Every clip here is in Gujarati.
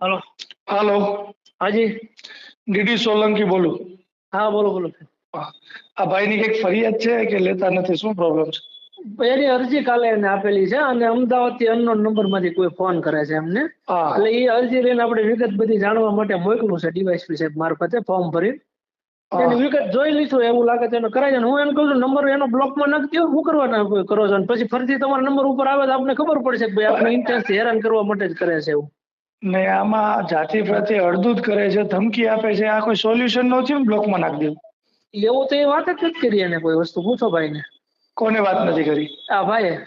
હલો. હલો. હાજી. ડીડી સોલંકી બોલું. હા બોલો બોલો. આ ભાઈની કંઈક ફરિયાદ છે કે લેતા નથી? શું પ્રોબ્લેમ છે? એની અરજી કાલે એને આપેલી છે અને અમદાવાદથી અનનોન નંબરમાંથી કોઈ ફોન કરે છે એમને. એટલે એ અરજી લઈને આપણે વિગત બધી જાણવા માટે મોકલું છે ડીવાયસપી સાહેબ મારફતે ફોર્મ ભરી એની વિગત જોઈ લીધું એવું લાગે છે એને કરાય છે. અને હું એમ કહું છું નંબર એનો બ્લોકમાં નાખી દો શું કરવાના કરો છો? અને પછી ફરીથી તમારા નંબર ઉપર આવે તો આપને ખબર પડશે કે ભાઈ આપણે ઇન્ટરેસ્ટ હેરાન કરવા માટે જ કરે છે એવું. ને આમાં જાતિ પ્રત્યે અડધૂત કરે છે ધમકી આપે છે આ કોઈ સોલ્યુશન નો થયું ને બ્લોકમાં નાખી દેવું એવું તો એ વાત જ નથી કરી એને કોઈ વસ્તુ. પૂછો ભાઈને? કોને વાત નથી કરી? આ ભાઈ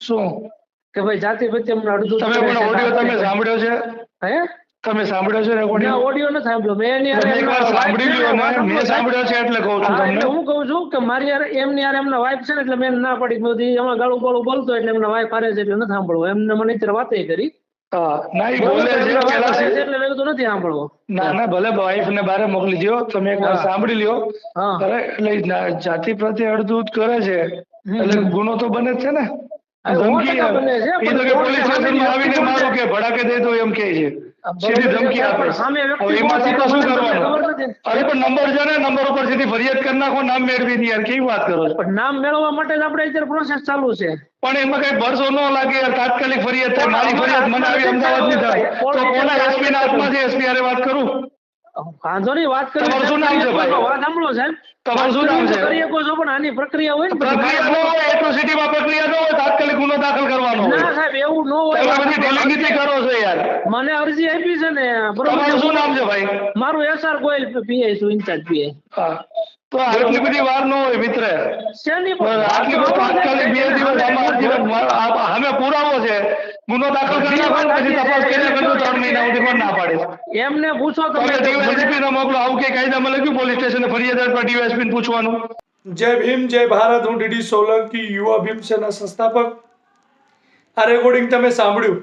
શું? કે ભાઈ જાતિ પ્રત્યે અમને અડધું તમે પણ ઓડિયો તમે સાંભળ્યો છે? હે? તમે સાંભળ્યો છે ના ઓડિયો નથી સાંભળ્યો. મેં એની તમે એકવાર સાંભળી લ્યો છે, ને. મેં સાંભળ્યો છે એટલે કહું છું તમને. હું કહું છું કે મારી યાર એમની યાર એમના વાઈફ છે ને એટલે મેં ના પડી. કીધું એમાં ગાળું ગાળું બોલતો એટલે એમના વાઈફ હારે છે એટલે ન સાંભળવું. એમને મને અત્યારે વાતે કરી. ના ઈ બોલે છે પેલા હારે છે. છે એટલે મેં કીધું નથી સાંભળવો. ના ના ભલે વાઈફ ને બારે મોકલી દો તમે એક વાર સાંભળી લ્યો. હા. અરે એટલે જાતિ પ્રત્યે અડધૂત કરે છે. એટલે ગુનો તો બને જ છે ને. ધમકી એ તો કે પોલીસ સ્ટેશન આવીને મારો કે ભડાકે દે તો એમ કે છે. સીધી ધમકી આપે કરવાનું અરે પણ નંબર છે ને નંબર ઉપર સીધી ફરિયાદ કરી નાખો નામ મેળવી ની યાર કેવી વાત કરો પણ નામ મેળવવા માટે જ આપણે અત્યારે પ્રોસેસ ચાલુ છે। પણ એમાં કઈ ભરસો ન લાગે યાર તાત્કાલિક ફરિયાદ થાય મારી ફરિયાદ મને આવી અમદાવાદની થાય. તો કોના એસપી ના હાથમાં છે એસપી વાત કરું? વાંધો નહીં વાત કરી તમારું નામ છે ભાઈ? વાત સાંભળો સાહેબ. તમારું શું નામ છે? કરી શકો છો પણ આની પ્રક્રિયા હોય ને પ્રક્રિયા ન હોય એટ્રોસિટી પ્રક્રિયા ન હોય તાત્કાલિક ગુનો દાખલ કરવાનો ના સાહેબ એવું ન તમે બધી ઢીલીગીરી કરો છો યાર. મને અરજી આપી છે ને બરોબર. તમારું શું નામ છે ભાઈ? મારું એસઆર ગોયલ પીઆઈ છું ઇન્ચાર્જ પીઆઈ તો આટલી બધી વાર ન હોય મિત્ર. આટલી બધી તાત્કાલિક બે દિવસ અમે પુરાવો છે. ગુનો દાખલ કરી નાખો પછી તપાસ કર્યા કરજો ત્રણ મહિના સુધી પણ ના પાડે. એમને પૂછો તમે તમે ડીવાયએસપી નો મોકલો આવું કે કાયદામાં લખ્યું પોલીસ સ્ટેશને ફરિયાદ પર ડીવાયએસપી ને પૂછવાનું. જય ભીમ જય ભારત હું ડીડી સોલંકી યુવા ભીમસેના સંસ્થાપક. આ રેકોર્ડિંગ તમે સાંભળ્યું.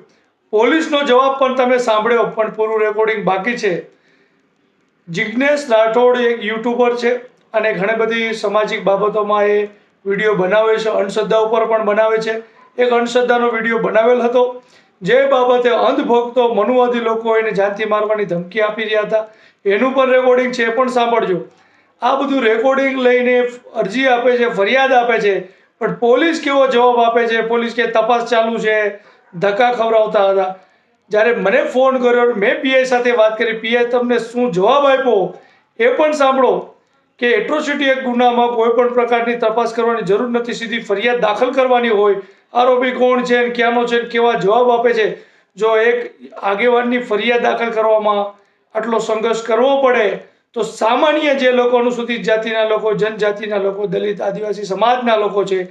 પોલીસનો જવાબ પણ તમે સાંભળ્યો પણ પૂરું રેકોર્ડિંગ બાકી છે. જિજ્ઞેશ રાઠોડ એક યુટ્યુબર છે અને ઘણી બધી સામાજિક બાબતોમાં એ વીડિયો બનાવે છે અંધશ્રદ્ધા ઉપર પણ બનાવે છે. એક અંધશ્રદ્ધાનો વીડિયો બનાવેલ હતો, જે બાબતે અંધભક્તો મનુવાદી લોકો એને જાનથી મારવાની ધમકી આપી રહ્યા હતા. એનું પણ રેકોર્ડિંગ છે એ પણ સાંભળજો. આ બધું રેકોર્ડિંગ લઈને અરજી આપે છે, ફરિયાદ આપે છે, પણ પોલીસ કેવો જવાબ આપે છે? પોલીસ કે તપાસ ચાલુ છે, ધક્કા ખવડાવતા હતા. જ્યારે મને ફોન કર્યો મેં પીઆઈ સાથે વાત કરી, પીઆઈ, તમને શું જવાબ આપ્યો? એ પણ સાંભળો કે એટ્રોસિટી એક ગુનામાં કોઈ પણ પ્રકારની તપાસ કરવાની જરૂર નથી. સીધી ફરિયાદ દાખલ કરવાની હોય આરોપી કોણ છે ને ક્યાંનો છે કેવા જવાબ આપે છે? જો એક આગેવાનની ફરિયાદ દાખલ કરવામાં આટલો સંઘર્ષ કરવો પડે, તો સામાન્ય જે લોકો અનુસૂચિત જાતિના લોકો, જનજાતિના લોકો, દલિત, આદિવાસી સમાજના લોકો છે,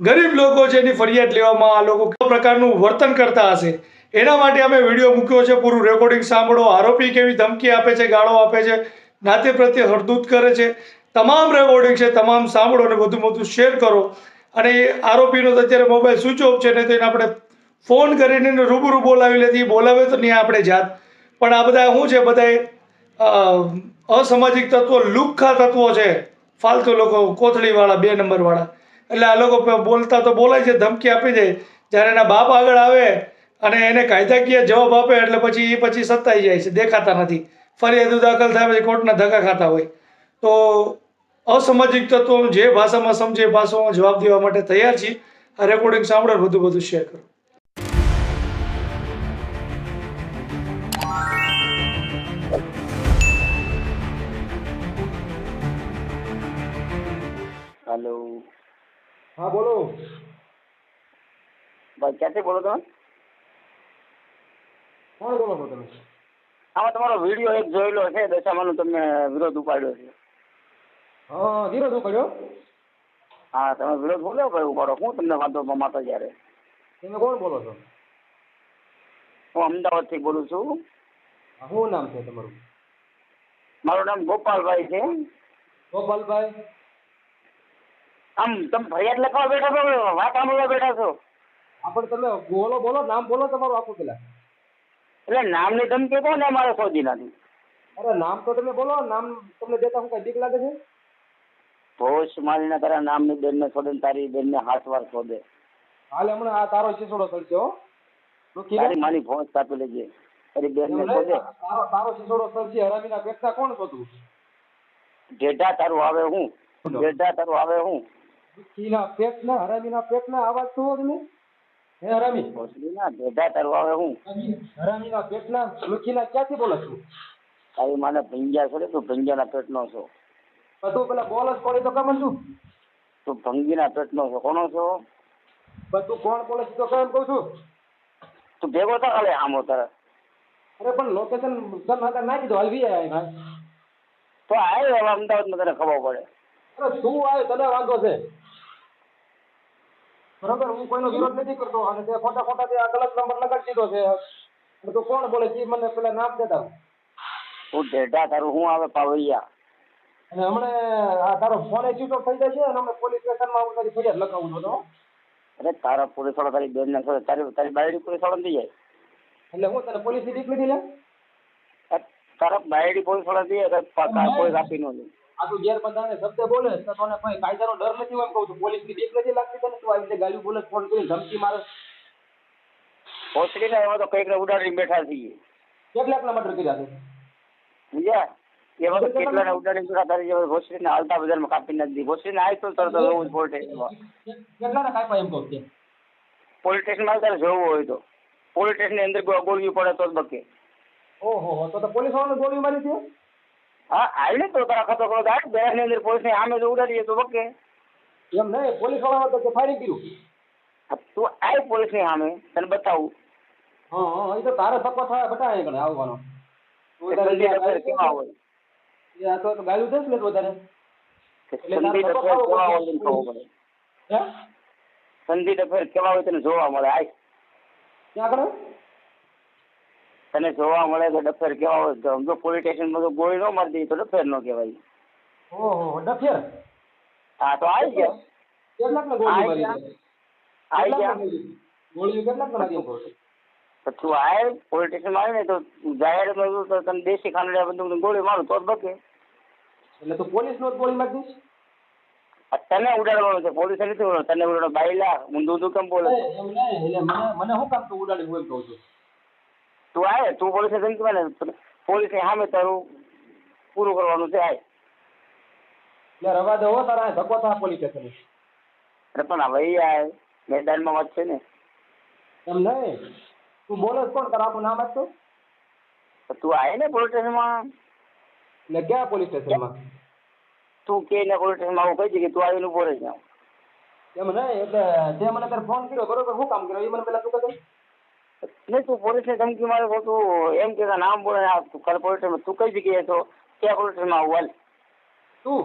ગરીબ લોકો છે, એની ફરિયાદ લેવામાં આ લોકો કેવા પ્રકારનું વર્તન કરતા હશે? એના માટે અમે વીડિયો મૂક્યો છે, પૂરું રેકોર્ડિંગ સાંભળો. આરોપી કેવી ધમકી આપે છે, ગાળો આપે છે, નાતે પ્રત્યે હરદૂત કરે છે. તમામ રેકોર્ડિંગ છે, તમામ સાંભળો અને વધુ વધુ શેર કરો. અને આરોપીનો તો અત્યારે મોબાઈલ સ્વિચ ઓફ છે ને તો એને આપણે ફોન કરીને એને રૂબરૂ બોલાવી લેતી. બોલાવે તો નહીં આપણે જાત. પણ આ બધા શું છે? બધા અસામાજિક તત્વો, લુખ્ખા તત્વો છે. ફાલતુ લોકો, કોથળીવાળા, બે નંબરવાળા. એટલે આ લોકો બોલતા તો બોલાય છે, ધમકી આપી દે. જ્યારે એના બાપ આગળ આવે અને એને કાયદાકીય જવાબ આપે, એટલે પછી એ પછી સત્તાઈ જાય છે, દેખાતા નથી. ફરિયાદો દાખલ થાય, પછી કોર્ટના ધક્કા ખાતા હોય. તો અસામાજિક તત્વો જે ભાષામાં સમજે એ ભાષામાં જવાબ દેવા માટે તૈયાર છીએ. આ રેકોર્ડિંગ સાંભળો વધુ બધું શેર કરો. હેલો હા બોલો. ભાઈ ક્યાંથી બોલો તમે? કોણ બોલો છો તમે આમાં તમારો વીડિયો એક જોયેલો છે દશામાનો તમને વિરોધ ઉપાડ્યો છે. હા કર્યો? હા તમે વિરોધ બોલ્યો ભાઈ ઉપાડો હું તમને વાંધો માતો જયારે? તમે કોણ બોલો છો? હું અમદાવાદથી બોલું છું. શું નામ છે તમારું? મારું નામ ગોપાલભાઈ છે. ગોપાલભાઈ? આમ તમે ફરિયાદ લખવા બેઠા છો વાત સાંભળવા બેઠા છો? આપણે તમે બોલો બોલો નામ બોલો તમારું આખું પેલા. એટલે નામ નામની ધમકી કોને મારે શોધી નાખી અરે નામ તો તમે બોલો નામ તમને દેતા હું કઈ બીક લાગે છે? ભોશ મારીને તારા નામની ની બેન ને તારી બેન ને હાથ વાર શોધે. હાલ હમણાં આ તારો ચીસોડો ચડશે હો. તારી માની ફોન કાપી લેજે. તારી બેન ને છોડે તારો તારો સિસોડો હરામી ના પેક્ષા કોણ હતું ડેટા તારું આવે હું. ડેટા તારું આવે હું. ઈના ના પેટ ના અવાજ શું તમે? હે હરામી? ભોસડીના ડેટા તારું આવે હું. ના પેટના લુખીના ક્યાંથી બોલો છું? તારી માને ભંગ્યા છોડે તું ભંજા ના પેટ નો છો. તું પેલા જ કોળી તો કમન છું તું ભંગીના પેટનો છો? કોનો છો બધું કોણ બોલે છે તો કેમ કહું છું? તું ભેગો તો કાલે આમો તારે અરે પણ લોકેશન તને હતા ના કીધું હલવી આય ભાઈ તો આય હવે અમદાવાદમાં તને ખબર પડે. અરે શું આવે તને વાંધો છે? બરોબર હું કોઈનો વિરોધ નથી કરતો અને તે ખોટા ખોટા તે આ ગલત નંબર લગાડી દીધો છે. તો કોણ બોલે છે મને પેલા નામ દેતા. તું ડેટા તારું હું આવે પાવૈયા. અને હમણે આ તારો ફોન સ્વિચ થઈ જાય છે અને હમણે પોલીસ સ્ટેશનમાં હું તારી ફરિયાદ લખાવું છું તો. અરે તારા પોલીસવાળા તારી બેન ને તારી તારી બાયડી પોલીસવાળા થઈ જાય. એટલે હું તને પોલીસની ની દીકરી લે? તારા બાયડી પોલીસવાળા થઈ જાય કોઈ આપી નો આ તું ગેરબંધાને શબ્દ બોલે તો તને કોઈ કાયદાનો ડર નથી એમ કહું છું. પોલીસની દીકરી નથી લાગતી તને તું આવી રીતે ગાલી બોલે ફોન કરી ધમકી મારે ભોસડીને એમાં તો કંઈક ઉડાડી બેઠા છીએ. કેટલાકના મર્ડર કર્યા છે? સમજ્યા તારી હાલતા કાપી નથી આવી તો તરત જવું પોલીસ સ્ટેશનમાં કેટલાના કાપ્યા એમ કહું છું? પોલીસ સ્ટેશનમાં તારે જવું હોય તો. પોલીસ સ્ટેશનની અંદર ગો- ગોળવી પડે તો બકે. ઓહો તો તો પોલીસ વાળાને ગોળી મારી છે? હા આવી ને તો તારા ખતો કરો તો આઠ બેસની અંદર પોલીસની સામે જો ઉડાડીએ તો બકે. એમ નહીં પોલીસવાળા તો ફાયરિંગ કર્યું. તું આય પોલીસની સામે તને બતાવું. હા હા એ તો તારે ધક્કો થાય બટા અહીં આવવાનો. તું ડફેર કેવા હોય તો તો વધારે? કેવા તને જોવા મળે? આય. ક્યાં આગળ? તને જોવા મળે કે ડફેર કેવા હોય તો જો પોલીસ સ્ટેશનમાં તો ગોળી ન મળતી તો ડફેર નો કહેવાય. ઓહો ડફેર? હા તો આવી ગયા. કેટલાક ગોળી મારી આવી ગયા. ગોળી? કેટલાક તો તું આય પોલીસ સ્ટેશનમાં આવી ને તો જાહેરમાં તો તને દેશી ખાંડડા બંદૂક ગોળી મારું તો બકે. એટલે તો પોલીસ નો ગોળી મારી દઈશ તને ઉડાડવાનો છે પોલીસ નથી ઉડાડવાનો તને ઉડાડો બાયલા ઊંધું ઊંધું કેમ બોલે? એમ નહીં એટલે મને મને શું કામ તું ઉડાડી હું એમ કહું છું. તું આવે તું પોલીસે ધમકી મારે પોલીસની સામે તારું પૂરું કરવાનું છે આય. એટલે રવા દે તારા ધક્કો થાય પોલીસ સ્ટેશન અરે પણ હવે આય મેદાનમાં વાત છે ને. એમ નહીં તું બોલે કોણ તારા આપણું નામ આપતો? તો તું આવે ને પોલીસ સ્ટેશનમાં? એટલે ક્યાં પોલીસ સ્ટેશનમાં? તું કે ને પોલીસ સ્ટેશનમાં આવું કહી કે તું આવીને ઊભો રહી જાવ એમ નહીં એટલે તે મને તારે ફોન કર્યો બરોબર? શું કામ કર્યો? એ મને પેલા તું કહે. નહીં તું પોલીસને ધમકી મારે તો તું એમ કે નામ બોલે આ તું તું કઈ જગ્યાએ છો? ક્યાં સ્ટેશનમાં આવું હાલ. તું?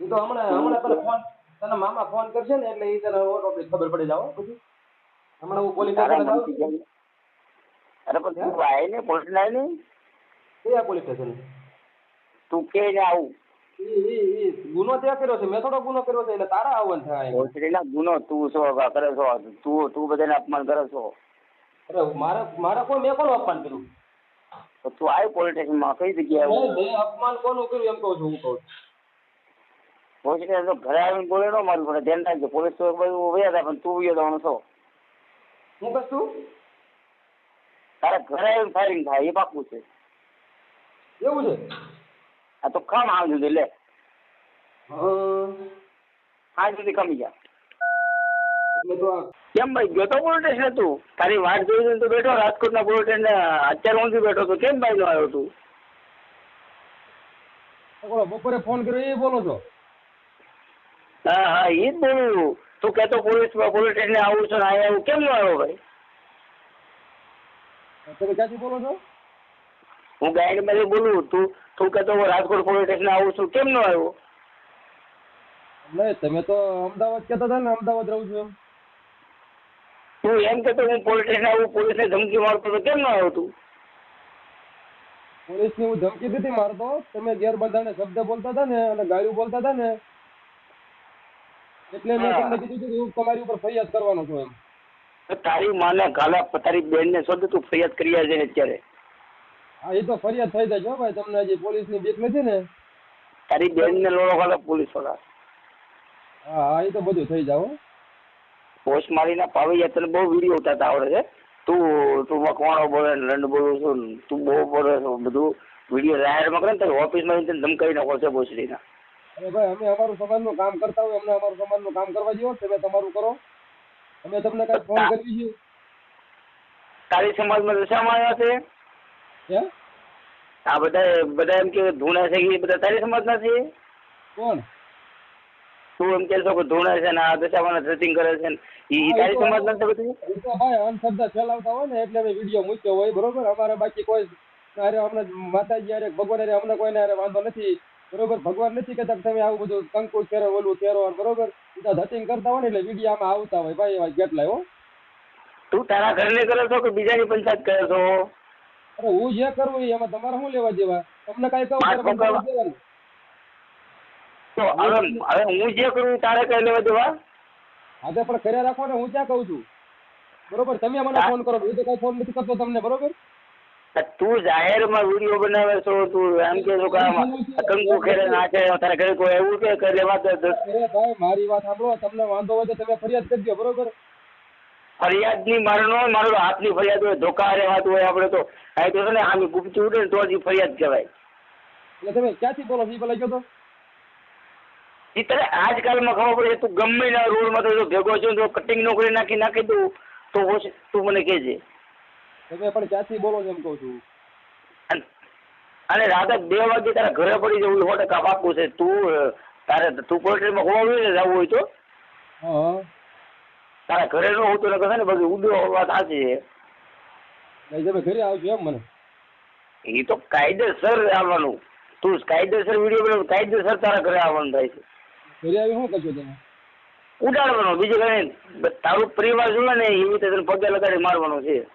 એ તો હમણાં હમણાં તને ફોન તને મામા ફોન કરશે ને એટલે એ તને ઓટોમેટિક ખબર પડી જાવ પછી હમણાં હું પોલીસ સ્ટેશન અરે પણ તું આય ને પોલીસ ને આવી ને. કયા પોલીસ સ્ટેશન? તું કે આવું? ગુનો ત્યાં કર્યો છે. મેં થોડો ગુનો કર્યો છે એટલે તારા આવવાનું થાય ગુનો તું છો કરે છો તું તું બધાને અપમાન કરે છો? અરે મારે મારે કોઈ મેં કોનું અપમાન કર્યું? તો તું આય પોલીસ સ્ટેશનમાં કઈ જગ્યાએ મેં અપમાન કોનું કર્યું એમ કહું છું હું કહું છું. તો ઘરે આવીને બોલે ન મારવું પડે ધ્યાન રાખજો પોલીસ તો બધું વયા થાય પણ તું વયો જવાનો છો. હું કહીશ તારા ઘરે આવીને ફાયરિંગ થાય એ પાકું છે. એવું છે? આ તો કામ હાલ સુધી લે. હં. હાલ સુધી કમી જા કેમ ભાઈ ગયો તો પોલીસ તું? તારી વાત જોઈ જોઈને તું બેઠો રાજકોટના પોલીસ સ્ટેશન અત્યારે ઊંધી બેઠો તો કેમ ભાઈ નો આવ્યો તું? બપોરે ફોન કર્યો એ બોલો છો હા હા એ જ બોલું. તું કેતો પોલીસ પોલીસ સ્ટેશન આવું છું ને આવું કેમ નો આવ્યો ભાઈ? તમે ક્યાંથી બોલો છો? હું ગાઈડમાંથી બોલું તું તું કહેતો હું રાજકોટ પોલીસ સ્ટેશન આવું છું કેમ નો આવ્યો? નહીં તમે તો અમદાવાદ કહેતા હતા ને અમદાવાદ રહું છું એમ. તું એમ કહેતો હું પોલીસ સ્ટેશન આવું પોલીસને ધમકી મારતો તો કેમ નો આવ્યો તું? પોલીસની હું ધમકી દીધી મારતો તમે ગેરબંધાને શબ્દ બોલતા હતા ને અને ગાળ્યું બોલતા હતા ને એટલે મેં તમને કીધું કે હું તમારી ઉપર ફરિયાદ કરવાનો છું એમ. તારી માને ગાલા તારી બેન ને શોધ તું ફરિયાદ કરી આજે અત્યારે. હા એ તો ફરિયાદ થઈ જાય ભાઈ. તમને હજી પોલીસની બીક નથી ને? તારી બેનને લોડો કરે પોલીસવાળા હા હા એ તો બધું થઈ જાવ પોસ્ટ મારીને પાવી તને બહુ વીડિયો ઉતારતા આવડે છે. તું તું મકવાણો બોલે લંડ બોલું છું તું બહુ બોલે છું. બધું વીડિયો માં કરે ને ઓફિસ ઓફિસમાં જઈને ધમકાવી નાખો છે ભોસડીના અરે ભાઈ અમે અમારું સમાજનું કામ કરતા હોય અમને અમારું સમાજનું કામ કરવા દો તમે તમારું કરો. અમે તમને કઈ ફોન કરી છે તારી સમાજમાં દશામાં આવ્યા છે? આ બધા બધા એમ કે ધૂણા છે કે એ બધા તારી સમાજના છે કોણ? તું એમ કે છો કે ધૂણા છે ને આ દશામાં ડ્રેસિંગ કરે છે ઈ તારી સમાજના છે બધું? એ ભાઈ અંધશ્રદ્ધા ફેલાવતા હોય ને એટલે વીડિયો મૂક્યો હોય બરોબર? અમારે બાકી કોઈ અરે અમને માતાજી અરે ભગવાન અરે અમને કોઈને અરે વાંધો નથી બરોબર? ભગવાન નથી કહેતા કે તમે આવું બધું કંકુ કેરો ઓલું કેરો બરોબર? બધા તો ધતિંગ કરતા હોય ને એટલે વીડિયો આમાં આવતા હોય ભાઈ એવા કેટલાય હો. તું તારા ઘરને કરો છો કે બીજાની પંચાયત કરે છો? હું જે કરું એમાં તમારે શું લેવા દેવા તમને કઈ કહું. તો હવે હવે હું જે કરું તારે કઈ લેવા દેવા? હા તો પણ કર્યા રાખો ને હું ક્યાં કહું છું? બરોબર તમે મને ફોન કરો હું તો કઈ ફોન નથી કરતો તમને બરોબર? તું જાહેરમાં વીડિયો બનાવે છો તું એમ કે છો કે કંકુ ખેરે નાખે તારે ઘરે કોઈ એવું કે લેવા દે દે. અરે ભાઈ મારી વાત સાંભળો તમને વાંધો હોય તો તમે ફરિયાદ કરજો બરોબર? ફરિયાદની મારે નો મારો હાથની ફરિયાદ હોય ધોકા રહેવાતું વાત હોય આપણે તો. આ તો છે ને આમ ગુપચી ઉડે ને તો જ ફરિયાદ કહેવાય. એટલે તમે ક્યાંથી બોલો છો? એ પેલા કહો તો. એ તને આજકાલમાં ખબર પડે તું ગમે ના રોડમાં તો ભેગો છું તો કટિંગ નો કરી નાખી નાખી દઉં તો હોશ- તું મને કહેજે. તમે પણ ક્યાંથી બોલો છો એમ કહું છું? અને- રાતે બે વાગે તારા ઘરે પડી જવું સો ટકા પાકું છે. તું તારે તું પોલ્ટ્રીમાં હોવા ને જવું હોય તો? હા. તારા ઘરે નો હોતું ને કહે ને બધું ઉડો વાત સાચી છે. નહીં તમે ઘરે આવજો એમ મને. એ તો કાયદેસર આવવાનું. તું કાયદેસર વીડિયો બનાવ કાયદેસર તારા ઘરે આવવાનું થાય છે. ઘરે આવી શું કરશો તમે? ઉડાડવાનો બીજું કઈ તારું પરિવાર જોવે ને એવી રીતે તને પગે લગાડી મારવાનો છે.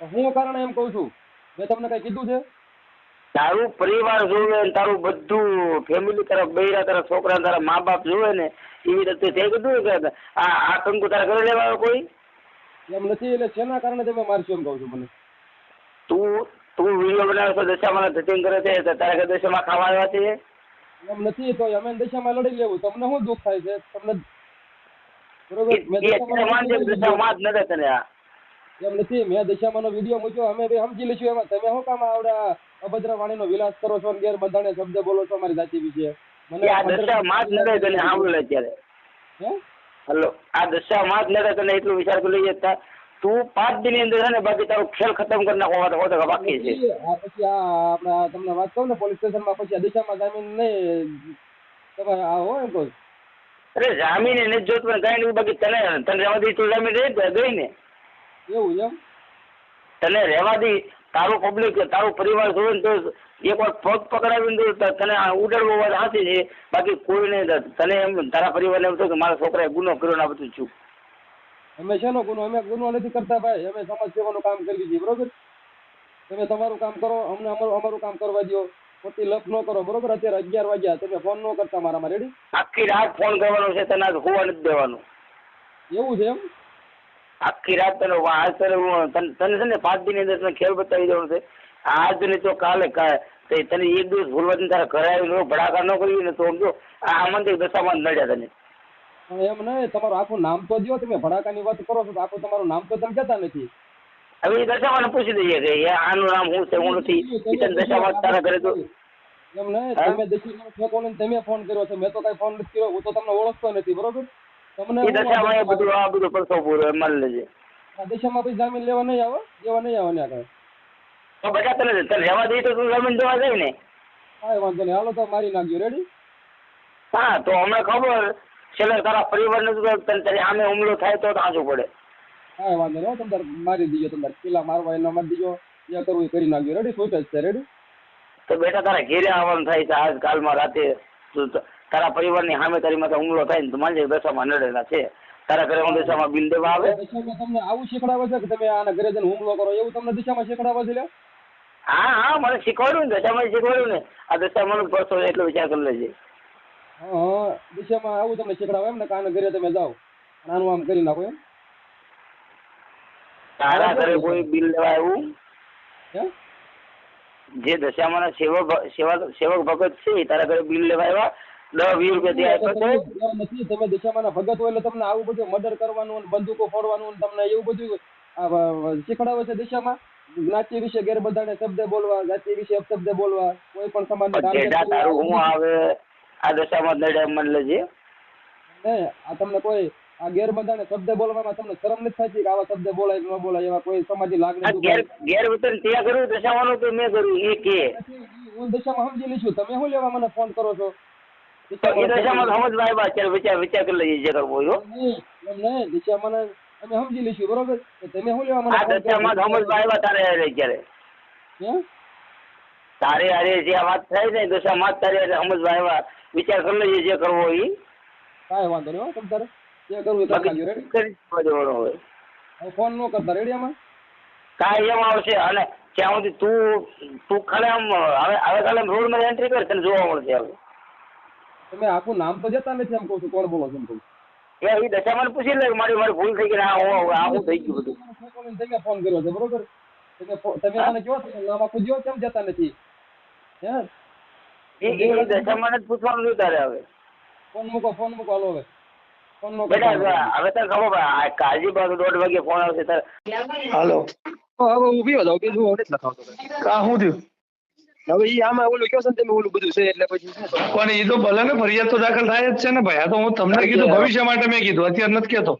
હું કારણ એમ કહું છું? મેં તમને કઈ કીધું છે? તારું પરિવાર જોવે ને તારું બધું ફેમિલી તારા બૈરા તારા છોકરા તારા મા બાપ જોવે ને એવી રીતે તે કીધું કે આ આ તારા ઘરે લેવા કોઈ? એમ નથી એટલે શેના કારણે તમે મારશો એમ કહું છું મને? તું તું વીડિયો બનાવે તો દશામાં ધટિંગ કરે છે તો તારા દશામાં ખાવા આવ્યા છે એમ નથી તો અમે દશામાં લડી લેવું તમને શું દુઃખ થાય છે? તમને બરોબર મેં દશામાં દશામાં જ નથી તને આ. એમ નથી મેં દશામાનો વીડિયો મૂક્યો અમે સમજી લઈશું એમાં. તમે શું કામ આવડા અભદ્ર વાણીનો વિલાસ કરો છો અને ગેરબંધારણીય શબ્દ બોલો છો અમારી જાતિ વિશે. મને આ દશામાં જ નડે તને સાંભળે અત્યારે. હે? હલો આ દશામાં જ નડે તને એટલું વિચાર કરી લઈએ તા- તું પાંચ દિનની અંદર છે ને બાકી તારો ખેલ ખતમ કરી નાખો ટકા બાકી છે. પછી આ પછી આ આપણે તમને વાત કહું ને પોલીસ સ્ટેશનમાં પછી આ દિશામાં જામીન નહીં તમે આ હોય એમ કહું અરે જામીન નથી જોત પણ કઈ નહીં બાકી તને તને રહેવા દે તું જામીન રહી ગઈ ને? એવું એમ? તને રહેવા દઈ તારું પબ્લિક તારું પરિવાર જોવે ને તો એક વાર પગ પકડાવીને તો તને ઉડાડવો વાત સાચી છે. બાકી કોઈ નહીં તને એમ તારા પરિવારને એમ થયું કે મારા છોકરાએ ગુનો કર્યો ને આ બધું છું અમે શેનો ગુનો? અમે ગુનો નથી કરતા ભાઈ. અમે સમાજ સેવાનું કામ કરીએ છીએ બરોબર? તમે તમારું કામ કરો અમને અમારું અમારું કામ કરવા દો ખોટી લપ ન કરો બરોબર? અત્યારે અગિયાર વાગ્યા. તમે ફોન ન કરતા મારામાં રેડી આખી રાત ફોન કરવાનો છે તને હોવા નથી દેવાનું. એવું છે એમ? આખી રાત તને આજ તને હું તને તને છે ને પાંચ દિન અંદર તને ખેલ બતાવી દેવાનું છે. આજ ને તો કાલે તને એક દિવસ ભૂલવાથી તારા ઘરે આવીને ભડાકા ન કરી ને તો સમજો આ મંદિર દશામાં નડ્યા તને. એમ નહીં તમારું આખું નામ તો દો તમે ભડાકાની વાત કરો છો તો આખું તમારું નામ તો તમે કહેતા નથી. હવે એ દશામાં પૂછી દઈએ કે આનું નામ હું છે હું નથી. દશામાં તારા ઘરે તો એમ નહીં તમે દેશી તમે ફોન કર્યો છે મેં તો કઈ ફોન નથી કર્યો હું તો તમને ઓળખતો નથી બરોબર? તમને દશામાં એ બધું આ બધું પરસો પૂરો એમ લેજે. આ પછી જામીન લેવા નહીં આવે? લેવા નહીં આવે ને કાંઈ તો બધા તને તને રહેવા દઈ તો તું જમીન દેવા જાય ને. કાંઈ વાંધો નહીં. હાલો તો મારી નાખજો રેડી હા તો અમને ખબર છેલ્લે તારા પરિવારને તો તને તારી સામે હુમલો થાય તો તાંજું પડે. હા વાંધો નહીં હો, તમે મારી દીજો તમે તાર કિલ્લા મારવા એના મારી દીજો. જે કરવું એ કરી નાખજો. રેડી સોચ જ છે રેડી તો બેટા તારા ઘેરે આવવાનું થાય છે. આજકાલમાં રાતે તું ત- તારા પરિવારની સામે તારી માથે હુમલો થાય ને તો માનજે દશામાં નડેલા છે. તારા ઘરે હું દશામાં બિલ દેવા આવે તમને આવું શીખડાવે છે કે તમે આના ઘરે જઈને હુમલો કરો? એવું તમને દિશામાં શીખડાવે છે હા હા મને શીખવાડ્યું ને દશામાં શીખવાડ્યું ને. આ દશામાં પરસો એટલો વિચાર કરી લેજે. હા દિશામાં આવું તમને શીખડાવે એમ ને કે આના ઘરે તમે જાઓ. આનું આમ કરી નાખો એમ. તારા ઘરે કોઈ બિલ લેવા આવ્યું હે? જે દશામાં સેવક સેવક ભગત છે તારા ઘરે બિલ લેવા આવ્યા? દસ વીસ રૂપિયા ત્યાં આપ્યા છે. એમ નથી. તમે દિશામાં ભગત હોય એટલે તમને આવું બધું મર્ડર કરવાનું ને બંદૂકો ફોડવાનું ને તમને એવું બધું આ વ- વ- શીખવાડે છે દિશામાં? જ્ઞાતિ વિશે ગેરબંધારણીય શબ્દ બોલવા જાતિ વિશે અપશબ્દ બોલવા કોઈ પણ સમાજને તારું હું આવે આ દશામાં નડે એમ લેજે. આ તમને કોઈ આ ગેરબંધારણીય શબ્દ બોલવામાં તમને શરમ નથી થતી કે આવા શબ્દ બોલાય ન બોલાય એવા કોઈ સમાજની આ લાગણી ગેર દુભાય ગેર વતન ત્યાં કર્યું દશામાં તો મેં કર્યું એ કે. હું દશામાં સમજી લઈશું. તમે શું લેવા મને ફોન કરો છો? એ દશામાં સમજવા આવ્યા અત્યારે વિચાર વિચાર કરી લઈએ જે કરવો હોય. નહીં અમે સમજી લઈશું બરોબર? તમે શું લેવા મને આ દશામાં સમજવા આવ્યા તારે હારે અત્યારે? તારે હારે જે વાત થાય ને દશામાં તારે હારે સમજવા આવ્યા. વિચાર કરી લઈએ જે કરવો હોય. કાંઈ વાંધો નહીં તમ તારે. જે કરવું એ કરી દેવાનો હવે ફોન નો કરતા રેડી આમાં? કાંઈ એમ આવશે અને ત્યાં સુધી તું તું ખાલી આમ હવે હવે ખાલી આમ રોડમાં એન્ટ્રી કર તને જોવા મળશે હવે. તમે આખું નામ તો જતા નથી એમ કહું છું કોણ બોલો છો એમ કહું છું. એ દશામાં પૂછી લે મારી મારી ભૂલ થઈ ગઈ આ હું આ હું થઈ ગયું બધું. થઈ ગયા ફોન કર્યો છે બરોબર? તમે તમે મને કહો છો? નામ આખું જો કેમ જતા નથી. હે? એ એ દશામાં જ પૂછવાનું નહીં તારે હવે. ફોન મૂકો ફોન મૂકો હાલો હવે. બેટા હવે તને ખબર પડે આ કાળજી બાજુ દોઢ વાગે ફોન આવશે તારે. હાલો. હવે હું પીવો જાઉં બીજું હું લખાવતો. કા શું થયું? હવે એ આમાં ઓલું કહો તમે ઓલું બધું છે એટલે પછી શું પણ એ તો ભલે ને ફરિયાદ તો દાખલ થાય જ છે ને ભાઈ. આ તો હું તમને કીધું ભવિષ્ય માટે મેં કીધું. અત્યારે નથી કેતો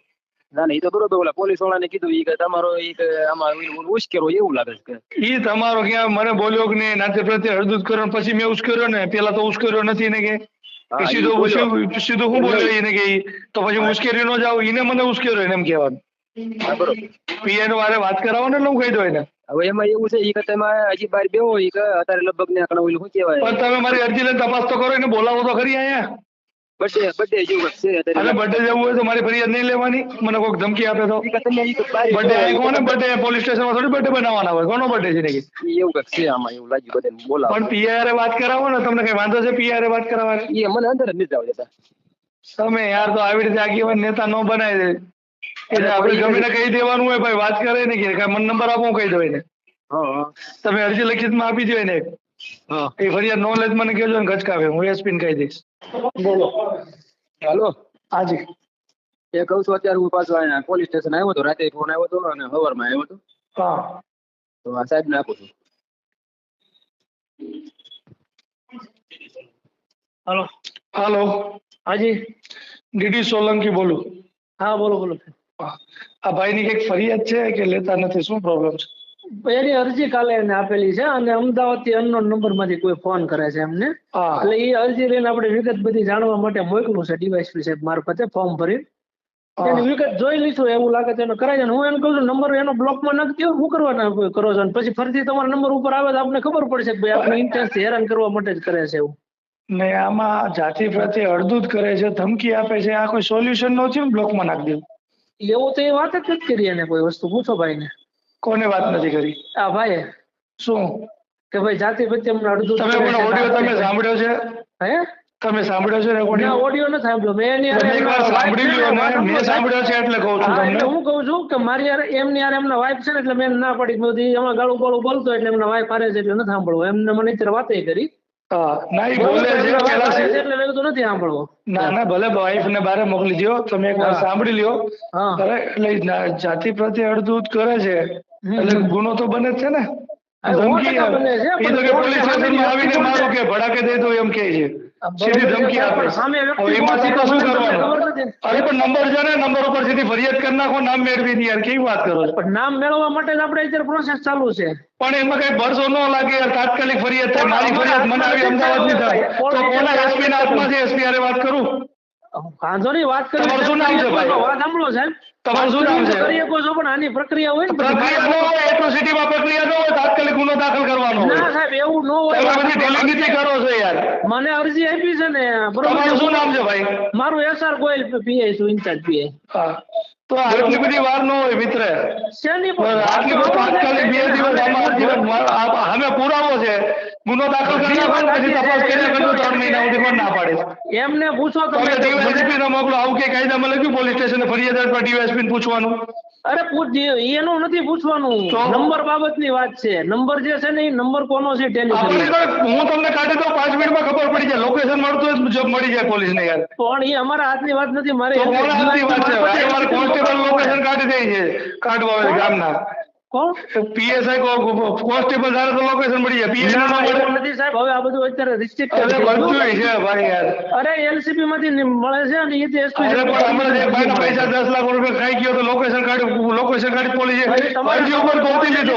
ના ના એ તો બરોબર ઓલા પોલીસ વાળાને કીધું એ કે તમારો એ કે આમાં ઉશ્કેરો એવું લાગે છે ઈ તમારો ક્યાં મને બોલ્યો કે નાતે પ્રત્યે હળદૂત કર્યો પછી મેં ઉશ્કેર્યો ને. પેલા તો ઉશ્કેર્યો નથી ને કે? સીધો સીધો બોલ્યો. સીધું સીધું હું બોલ્યો એને કે તો પછી હું ઉશ્કેરી ન જાઉં એને મને ઉશ્કેર્યો એને એમ કહેવાનું. બરોબર. પીએન વારે વાત કરાવો ને એટલે હું કહી દઉં એને. હવે એમાં એવું છે કે તમે હજી બહાર બેહો એ કે અત્યારે લગભગ ને આકડા ઓલું શું કહેવાય? પણ તમે મારી અરજી લઈને તપાસ તો કરો એને બોલાવો તો ખરી અહીંયા. બર્થડે બર્થડે જેવું છે અત્યારે. બર્થડે જવું હોય તો મારી ફરિયાદ નહીં લેવાની. મને કોઈક ધમકી આપે તો. બર્થડે કોને બર્થડે પોલીસ સ્ટેશનમાં થોડી બર્થડે બનાવવાના હોય. કોનો બર્થડે છે નહીં એવું કંઈક છે આમાં એવું લાગ્યું બધાને બોલાવો. પણ પીઆરે વાત કરાવો ને તમને કઈ વાંધો છે પીઆરે વાત કરાવવાની? એ મને અંદર જ નહીં જવા દેતા તમે યાર તો આવી રીતે આગેવાન નેતા ન બનાવી દે. એટલે આપણે ગમે કહી દેવાનું હોય ભાઈ વાત કરે ને કે મન નંબર આપો હું કહી દઉં એને. હા હા. તમે અરજી લખિતમાં આપી દો એને. હા. એ ફરિયાદ નોલેજ મને કહેજો ને ગચકાવે હું એસપી ને કહી દઈશ. બોલો. હાલો. હાજી. એ કહું છું અત્યારે હું પાછો અહીંયા પોલીસ સ્ટેશન આવ્યો હતો રાતે ફોન આવ્યો હતો અને સવારમાં આવ્યો હતો હા. તો આ સાહેબને આપું છું. હાલો. હાલો. હાજી. ડીડી સોલંકી બોલું. હા બોલો બોલો. આ ભાઈની કંઈક ફરિયાદ છે કે લેતા નથી? શું પ્રોબ્લેમ છે? એની અરજી કાલે એને આપેલી છે અને અમદાવાદથી અનનોન નંબરમાંથી કોઈ ફોન કરે છે એમને. એટલે એ અરજી લઈને આપણે વિગત બધી જાણવા માટે મોકલું છે ડીવાયસપી સાહેબ મારફતે ફોર્મ ભરી એની વિગત જોઈ લીધું એવું લાગે છે એને કરાય છે હું એમ કહું છું નંબર એનો બ્લોકમાં નાખી દો શું કરવાના કરો છો? અને પછી ફરીથી તમારા નંબર ઉપર આવે તો આપને ખબર પડશે કે ભાઈ આપણે ઇન્ટરેસ્ટ હેરાન કરવા માટે જ કરે છે એવું. ને આમાં જાતિ પ્રત્યે અડધૂત કરે છે ધમકી આપે છે આ કોઈ સોલ્યુશન નો છે ને બ્લોકમાં નાખી દેવું એવું તો એ વાત જ નથી કરી એને કોઈ વસ્તુ. પૂછો ભાઈને. કોને વાત નથી કરી? આ ભાઈ શું? કે ભાઈ જાતિ પ્રત્યે અડધું તમે પણ ઓડિયો તમે સાંભળ્યો છે? હે? તમે સાંભળ્યો છે ના ઓડિયો નથી સાંભળ્યો. મેં એની તમે એકવાર સાંભળી લ્યો ને. ને, મેં સાંભળ્યો છે એટલે કહું છું તમને. હું કહું છું કે મારી યાર એમની યાર એમના વાઈફ છે ને એટલે મેં ના પડી મેં એમાં ગાળું ગાળું બોલતો એટલે એમના વાઈફ હારે છે એટલે નથી સાંભળવું. એમને મને અત્યારે વાતે કરી. ના બોલે છે એટલે મેં નથી સાંભળવો. ના ના ભલે વાઈફ ને બારે મોકલી દો તમે એકવાર. સાંભળી લ્યો. અરે એટલે જાતિ પ્રત્યે અડધૂત કરે છે. એટલે ગુનો તો બને જ છે ને. ધમકી તો કે પોલીસ આવીને મારો કે ભડાકે દે તો એમ કે છે. સીધી ધમકી આપે. પણ સામે વ્યક્તિ હવે એમાંથી તો શું કરવાનું? અરે પણ નંબર છે ને નંબર ઉપર સીધી ફરિયાદ કરી નાખો નામ મેળવી દી યાર કેવી વાત કરો પણ નામ મેળવવા માટે જ આપણે અત્યારે પ્રોસેસ ચાલુ છે. પણ એમાં કઈ ભરસો ન લાગે યાર તાત્કાલિક ફરિયાદ થાય મારી ફરિયાદ મને આવી અમદાવાદની થાય. તો કોના એસપી ના હાથમાં છે એસપી હારે વાત કરું? વાંધો નહીં વાત કરું શું નામ છે ભાઈ? વાત સાંભળો સાહેબ. તમારું શું નામ છે? કરી શકો છો પણ આની પ્રક્રિયા હોય ને પ્રક્રિયા ન હોય એટ્રોસિટીમાં પ્રક્રિયા ન હોય તાત્કાલિક ગુનો દાખલ કરવાનો ના સાહેબ એવું ન તમે બધી ઢીલી કરો છો યાર. મને અરજી આપી છે ને તમારું શું નામ છે ભાઈ? મારું એસઆર ગોયલ પીઆઈ છું ઇન્ચાર્જ પીઆઈ હા. તો આટલી બધી વાર ન હોય મિત્ર. આટલી બધી તાત્કાલિક બે દિવસ આમાં જીવન અમે પુરાવો છે ગુનો દાખલ કર્યા હોય પછી તપાસ કર્યા કરજો ત્રણ મહિના સુધી પણ ના પાડે? એમને પૂછો તમે ડીવાયએસપી ને મોકલો આવું કે કાયદામાં લખ્યું પોલીસ સ્ટેશન ફરિયાદ પર ડીવાયએસપી ને પૂછવાનું. અરે પૂછ એનું નથી પૂછવાનું? નંબર બાબતની વાત છે. નંબર જે છે ને એ નંબર કોનો છે ટેલિફોન હું તમને કાઢી દઉં પાંચ મિનિટમાં ખબર પડી જાય. લોકેશન મળતું હોય જોબ મળી જાય પોલીસ ને યાર. પણ એ અમારા હાથની વાત નથી મારે કોણ હાથની વાત છે? કોન્સ્ટેબલ લોકેશન કાઢી દે છે કાઢવા ગામના. પીએસઆઈ કોન્સ્ટેબલ ધારે તો લોકેશન મળી જાય. પીએસઆઈ ના મળે નથી સાહેબ. હવે આ બધું અત્યારે રિસ્ટ્રિક્ટ છે ભાઈ યાર. અરે એલસીબી માંથી મળે છે અને એ એસપી અરે પણ હમણાં જે ભાઈના પૈસા દસ લાખ રૂપિયા ખાઈ ગયો તો લોકેશન કાઢી લોકેશન કાઢી પોલીસે. અરજી ઉપર પહોંચી લીધો.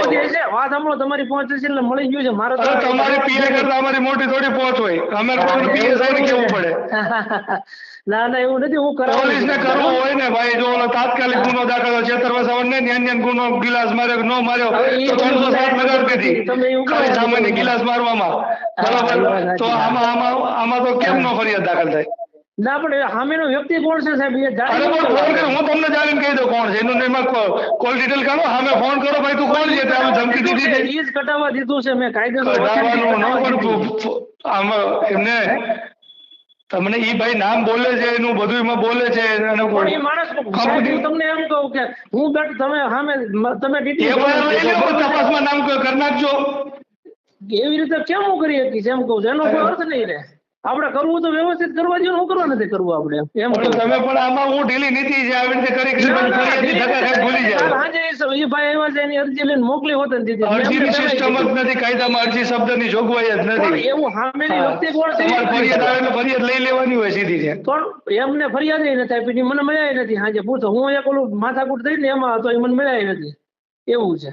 વાત સાંભળો તમારી પહોંચે છે એટલે મળી ગયું છે. મારે તો- તમારી પીએ કરતા અમારી મોટી થોડી પહોંચ હોય. અમારે પીએસઆઈ ને કેવું પડે. ના ના એવું નથી હું કરાવું. પોલીસ ને કરવું હોય ને ભાઈ જો ઓલો તાત્કાલિક ગુનો દાખલ છે છેતર વસાવણ ને ન્યાન ન્યાન ગુનો ગિલાસ માર્યો ન માર્યો તો ત્રણસો સાત લગાડી દીધી તમે એવું કરો. સામાન્ય ગિલાસ મારવામાં. બરાબર? તો આમાં આમાં આમાં તો કેમ નો ફરિયાદ દાખલ થાય? ના પણ સામેનો વ્યક્તિ કોણ છે સાહેબ? એ અરે પણ ફોન કરો હું તમને જાણીને કહી દઉં કોણ છે. એનું એમાં કોલ ડિટેલ કાઢો. સામે ફોન કરો ભાઈ તું કોણ છે તે આમ ધમકી દીધી છે. ઈજ કટાવવા દીધું છે મેં કાયદેસર કઢાવવાનું ન પણ આમાં એમને તમને ઈ ભાઈ નામ બોલે છે એનું બધું એમાં બોલે છે અને કોઈ એ માણસ તમને એમ કહું કે હું બેઠ તમે સામે તમે એ તપાસમાં નામ કરી નાખજો. એવી રીતે કેમ હું કરી શકીશ એમ કહું એનો કોઈ અર્થ નહીં રહે. આપણે કરવું તો વ્યવસ્થિત કરવા જોઈએ કરવા નથી કરવું આપણે એમ તમે પણ આમાં હું ઢીલી નીતિ છે આવી રીતે કરી ભૂલી જાય એ ભાઈ છે એની અરજી લઈને મોકલી હોત ને દીધી અરજીની સિસ્ટમ જ નથી કાયદામાં અરજી શબ્દની જોગવાઈ જ નથી એવું સામેની વ્યક્તિ કોણ તમારે ફરિયાદ આવે ફરિયાદ લઈ લેવાની હોય સીધી છે પણ એમને ફરિયાદ નથી આપી મને મળ્યા નથી હાજે પૂછો હું એક ઓલું માથાકૂટ થઈ ને એમાં હતો એ મને મળ્યા નથી એવું છે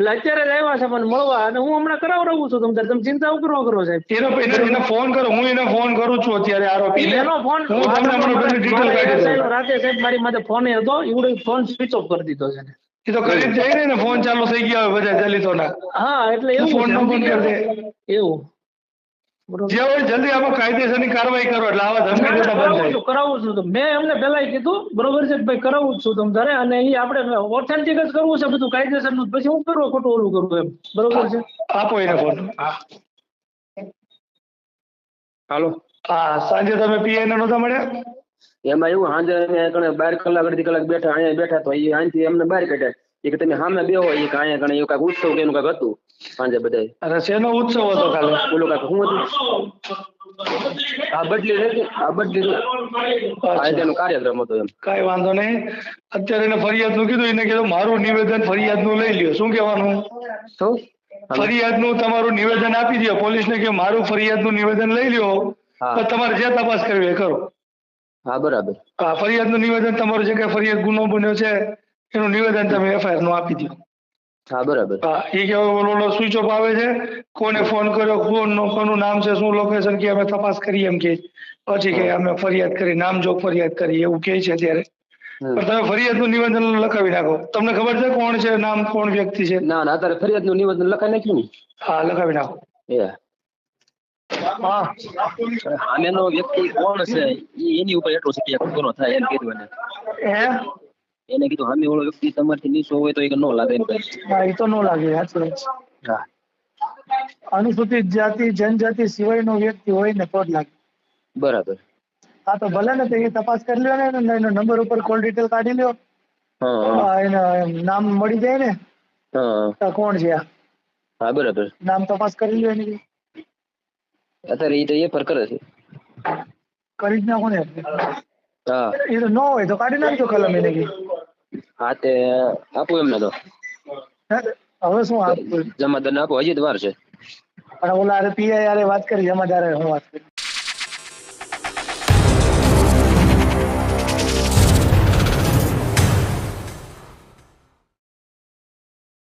એટલે અત્યારે જ આવ્યા છે મને મળવા અને હું હમણાં કરાવડાવું છું તમને તમે ચિંતા ઉપર કરો સાહેબ? એનો એને ફોન કરો હું એને ફોન કરું છું અત્યારે આરોપી એનો ફોન હું તમને હમણાં ડિટેલ કાઢી રાતે સાહેબ મારી માથે ફોન હતો એવડો ફોન સ્વિચ ઓફ કરી દીધો છે. એ તો કરી જ જાય ને ફોન ચાલુ થઈ ગયા ચાલી તો ના. હા એટલે એવું ફોન નો બંધ એવું. જે હોય જલ્દી આમાં કાયદેસરની કાર્યવાહી કરો એટલે આવા ધમકી દેતા બંધ કરાવું થાય. છું કરાવું છું તો મેં એમને પહેલા કીધું બરોબર છે ભાઈ કરાવું જ છું તમ તારે અને એ આપણે ઓથેન્ટિક જ કરવું છે બધું કાયદેસરનું પછી હું કરવા ખોટું ઓલું કરું એમ. બરોબર છે? આપો એને ફોન હાલો. હા સાંજે તમે પીઆઈ ને નહોતા મળ્યા? એમાં એવું સાંજે અમે બાર કલાક અડધી કલાક બેઠા અહીંયા બેઠા તો એ અહીંથી એમને બહાર કાઢ્યા. એ કે તમે સામે બેહો એ કે અહીંયા કણે એવું કાંઈક ઉત્સવ કે એનું કાંઈક હતું સાંજે બધાય. અરે શેનો ઉત્સવ હતો કાલે? બોલો કાંઈક શું હતું? આ બદલી રહી આ બદલી રહી. કાર્યક્રમ હતો એમ. કાંઈ વાંધો નહીં. અત્યારે એને ફરિયાદનું કીધું એને કીધું મારું નિવેદન ફરિયાદનું લઈ લ્યો. શું કહેવાનું? ફરિયાદ ફરિયાદનું તમારું નિવેદન આપી દો પોલીસને કે મારું ફરિયાદનું નિવેદન લઈ લ્યો. તો તમારે જે તપાસ કરવી એ કરો. હા બરાબર. ફરિયાદ ફરિયાદનું નિવેદન તમારું જે કઈ ફરિયાદ ગુનો બન્યો છે? એનું નિવેદન તમે એફઆઈઆરનું આપી દો હા બરાબર. હા એ કે ઓલો ઓલો સ્વિચ ઓફ આવે છે? કોને ફોન કર્યો કોણ કોનું નામ છે શું લોકેશન કે અમે તપાસ કરી એમ કે. પછી કે અમે ફરિયાદ કરી નામ જો ફરિયાદ કરી એવું કે છે ત્યારે હમ. પણ તમે ફરિયાદનું નિવેદન લખાવી નાખો. તમને ખબર છે કોણ છે નામ કોણ વ્યક્તિ છે? ના ના અત્યારે ફરિયાદનું નિવેદન લખાઈ નાખ્યું ને. હા લખાવી નાખો. એ. હા. સામેનો વ્યક્તિ કોણ છે ઈ એની ઉપર એટલો સિટી ગુનો થાય એમ કીધું એને. હે? એને કીધું સામે ઓલો વ્યક્તિ તમારથી નીચો હોય તો એ નો લાગે હા એ તો નો લાગે સાચી હા. અનુસૂચિત જાતિ જનજાતિ સિવાયનો વ્યક્તિ હોય ને તો જ લાગે. બરાબર. હા તો ભલે ને તો એ તપાસ કરી લ્યો ને એનો નંબર ઉપર કોલ ડિટેલ કાઢી લ્યો. નામ મળી જાય ને હા કોણ છે આ? હા બરાબર. નામ તપાસ કરી લ્યો એની અત્યારે એ તો એ પર કરે છે. કરી જ નાખો ને. હા. એ તો ન હોય તો કાઢી નાખજો કલમ એને હા તે આપું એમને તો. હવે શું આપવું જમાદાર આપું? હજી તો વાર છે. અને ઓલા હારે પીઆઈ હારે વાત કરી જમાદારે હું વાત કરી?